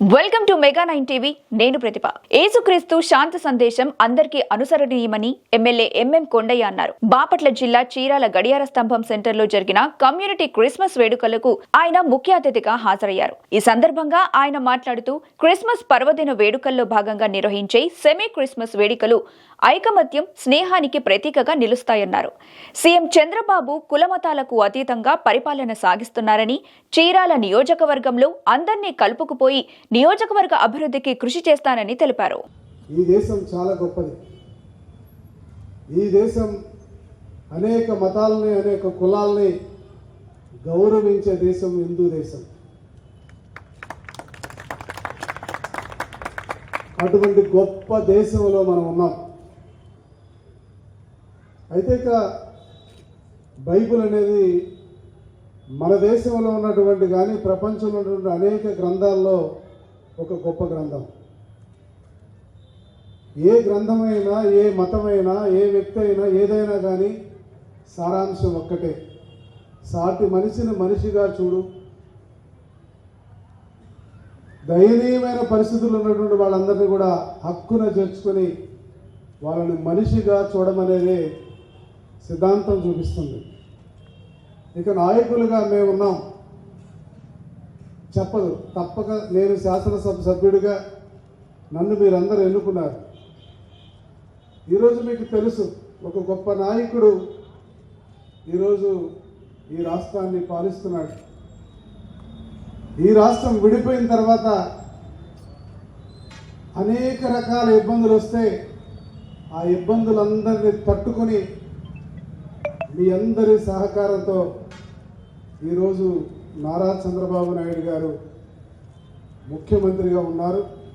Welcome to mega nine TV. నేను ప్రతిభ. ఏసుక్రీస్తు శాంతి సందేశం అందరికీ అనుసరణీయమని ఎమ్మెల్యే ఎంఎం కొండయ్య అన్నారు. బాపట్ల జిల్లా చీరాల గడియార స్తంభం సెంటర్లో జరిగిన కమ్యూనిటీ క్రిస్మస్ వేడుకలకు ఆయన ముఖ్య అతిథిగా హాజరయ్యారు. ఈ సందర్భంగా ఆయన మాట్లాడుతూ క్రిస్మస్ పర్వదిన వేడుకల్లో భాగంగా నిర్వహించే సెమీ క్రిస్మస్ వేడుకలు ఐకమత్యం స్నేహానికి ప్రతీకగా నిలుస్తాయన్నారు. సీఎం చంద్రబాబు కులమతాలకు అతీతంగా పరిపాలన సాగిస్తున్నారని చీరాల నియోజకవర్గంలో అందర్నీ కలుపుకుపోయి నియోజకవర్గ అభివృద్ధికి కృషి చేస్తానని తెలిపారు. ఈ దేశం చాలా గొప్పది. ఈ దేశం అనేక మతాలని అనేక కులాలని గౌరవించే దేశం హిందూ దేశం. అటువంటి గొప్ప దేశంలో మనం ఉన్నాం. అయితే ఇక బైబిల్ అనేది మన దేశంలో ఉన్నటువంటి కానీ ప్రపంచంలో ఉన్నటువంటి అనేక గ్రంథాల్లో ఒక గొప్ప గ్రంథం. ఏ గ్రంథమైనా ఏ మతమైనా ఏ వ్యక్తి అయినా ఏదైనా కానీ సారాంశం ఒక్కటే. సాటి మనిషిని మనిషిగా చూడు. దయనీయమైన పరిస్థితులు ఉన్నటువంటి వాళ్ళందరినీ కూడా హక్కున చేర్చుకొని వాళ్ళని మనిషిగా చూడమనేదే సిద్ధాంతం చూపిస్తుంది. ఇక నాయకులుగా మేము ఉన్నాం చెప్పదు. తప్పక నేను శాసనసభ సభ్యుడిగా నన్ను మీరందరూ ఎన్నుకున్నారు. ఈరోజు మీకు తెలుసు ఒక గొప్ప నాయకుడు ఈరోజు ఈ రాష్ట్రాన్ని పాలిస్తున్నాడు. ఈ రాష్ట్రం విడిపోయిన తర్వాత అనేక రకాల ఇబ్బందులు వస్తే ఆ ఇబ్బందులందరినీ తట్టుకొని మీ అందరి సహకారంతో ఈరోజు నారా చంద్రబాబు నాయుడు గారు ముఖ్యమంత్రిగా ఉన్నారు.